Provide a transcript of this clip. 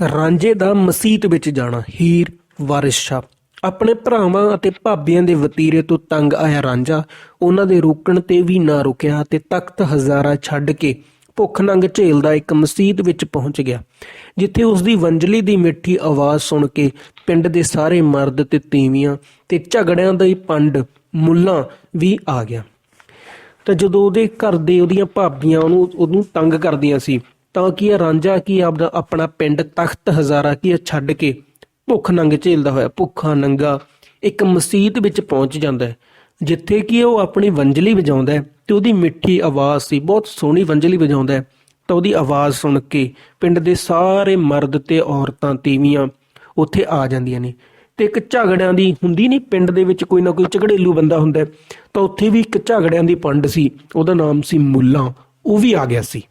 ਰਾਂਝੇ ਦਾ ਮਸੀਤ ਵਿੱਚ ਜਾਣਾ, ਹੀਰ ਵਾਰਿਸ ਸ਼ਾਹ। ਆਪਣੇ ਭਰਾਵਾਂ ਅਤੇ ਭਾਬੀਆਂ ਦੇ ਵਤੀਰੇ ਤੋਂ ਤੰਗ ਆਇਆ ਰਾਂਝਾ। ਉਹਨਾਂ ਦੇ ਰੋਕਣ ਤੇ ਵੀ ਨਾ ਰੁਕਿਆ ਤੇ ਤਖਤ ਹਜ਼ਾਰਾ ਛੱਡ ਕੇ ਭੁੱਖ ਨੰਗ ਝੇਲਦਾ ਇੱਕ ਮਸਜਿਦ ਵਿੱਚ ਪਹੁੰਚ ਗਿਆ, ਜਿੱਥੇ ਉਸ ਦੀ ਵੰਜਲੀ ਦੀ ਮਿੱਠੀ ਆਵਾਜ਼ ਸੁਣ ਕੇ ਪਿੰਡ ਦੇ ਸਾਰੇ ਮਰਦ ਤੇ ਤੀਵੀਆਂ ਤੇ ਝਗੜਿਆਂ ਦਾ ਹੀ ਪੰਡ ਮੁੱਲਾਂ ਵੀ ਆ ਗਿਆ। ਤਾਂ ਜਦੋਂ ਉਹਦੇ ਘਰ ਦੇ ਉਹਦੀਆਂ ਭਾਬੀਆਂ ਉਹਨੂੰ ਉਹਨੂੰ ਤੰਗ ਕਰਦੀਆਂ ਸੀ ਤਾਂ ਕੀ ਇਹ ਰਾਂਝਾ ਕੀ ਆਪਦਾ ਆਪਣਾ ਪਿੰਡ ਤਖਤ ਹਜ਼ਾਰਾ ਕੀ ਇਹ ਛੱਡ ਕੇ ਭੁੱਖ ਨੰਗ ਝੇਲਦਾ ਹੋਇਆ, ਭੁੱਖਾ ਨੰਗਾ, ਇੱਕ ਮਸਜਿਦ ਵਿੱਚ ਪਹੁੰਚ ਜਾਂਦਾ ਹੈ। ਜਿੱਥੇ ਕਿ ਉਹ ਆਪਣੀ ਵੰਜਲੀ ਵਜਾਉਂਦਾ ਹੈ ਤੇ ਉਹਦੀ ਮਿੱਠੀ ਆਵਾਜ਼ ਸੀ, ਬਹੁਤ ਸੋਹਣੀ ਵੰਜਲੀ ਵਜਾਉਂਦਾ ਹੈ। ਤਾਂ ਉਹਦੀ ਆਵਾਜ਼ ਸੁਣ ਕੇ ਪਿੰਡ ਦੇ ਸਾਰੇ ਮਰਦ ਤੇ ਔਰਤਾਂ ਤੀਵੀਆਂ ਉੱਥੇ ਆ ਜਾਂਦੀਆਂ ਨੇ। ਤੇ ਇੱਕ ਝਗੜਿਆਂ ਦੀ ਹੁੰਦੀ ਨਹੀਂ, ਪਿੰਡ ਦੇ ਵਿੱਚ ਕੋਈ ਨਾ ਕੋਈ ਝਗੜੇਲੂ ਬੰਦਾ ਹੁੰਦਾ ਤਾਂ ਉੱਥੇ ਵੀ ਇੱਕ ਝਗੜਿਆਂ ਦੀ ਪੰਡ ਸੀ, ਉਹਦਾ ਨਾਮ ਸੀ ਮੁੱਲਾ, ਉਹ ਵੀ ਆ ਗਿਆ ਸੀ।